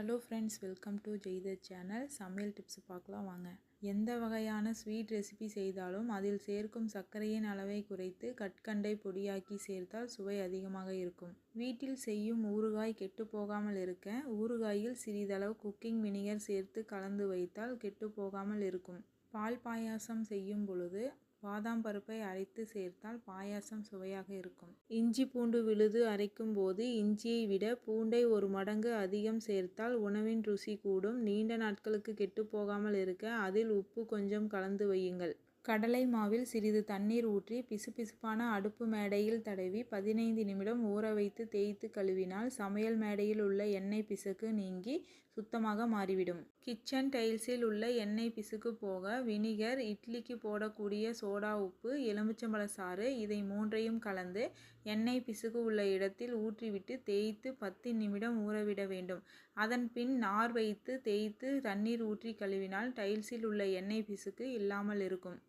Hello friends welcome to ஜெய்த channel சமையல் tips பார்க்கலாம் வாங்க. எந்த வகையான ஸ்வீட் ரெசிபி செய்தாலும் அதில் சேர்க்கும் சர்க்கரையின் அளவை குறைத்து கற்கண்டை பொடியாக்கி சேர்த்தால் சுவை அதிகமாக இருக்கும். வீட்டில் செய்யும் ஊறுகாய் கெட்டு போகாமல் இருக்க ஊறுகாயில் சிறிதளவு குக்கிங் வினிகர் சேர்த்து கலந்து வைத்தால் கெட்டு போகாமல் இருக்கும். பால் பாயாசம் செய்யும் பொழுது பாதாம் பருப்பை அரைத்து சேர்த்தால் பாயாசம் சுவையாக இருக்கும். இஞ்சி பூண்டு விழுது அரைக்கும் போது இஞ்சியை விட பூண்டை ஒரு மடங்கு அதிகம் சேர்த்தால் உணவின் ருசி கூடும். நீண்ட நாட்களுக்கு கெட்டு போகாமல் இருக்க அதில் உப்பு கொஞ்சம் கலந்து வையுங்கள். கடலை மாவில் சிறிது தண்ணீர் ஊற்றி பிசுபிசுப்பான அடுப்பு மேடையில் தடவி பதினைந்து நிமிடம் ஊற வைத்து தேய்த்து கழுவினால் சமையல் மேடையில் உள்ள எண்ணெய் பிசுக்கு நீங்கி சுத்தமாக மாறிவிடும். கிச்சன் டைல்ஸில் உள்ள எண்ணெய் பிசுக்கு போக வினிகர் இட்லிக்கு போடக்கூடிய சோடா உப்பு எலுமிச்சம்பழ சாறு இதை மூன்றையும் கலந்து எண்ணெய் பிசுக்கு உள்ள இடத்தில் ஊற்றிவிட்டு தேய்த்து பத்து நிமிடம் ஊறவிட வேண்டும். அதன் பின் நார் வைத்து தேய்த்து தண்ணீர் ஊற்றி கழுவினால் டைல்ஸில் உள்ள எண்ணெய் பிசுக்கு இல்லாமல் இருக்கும்.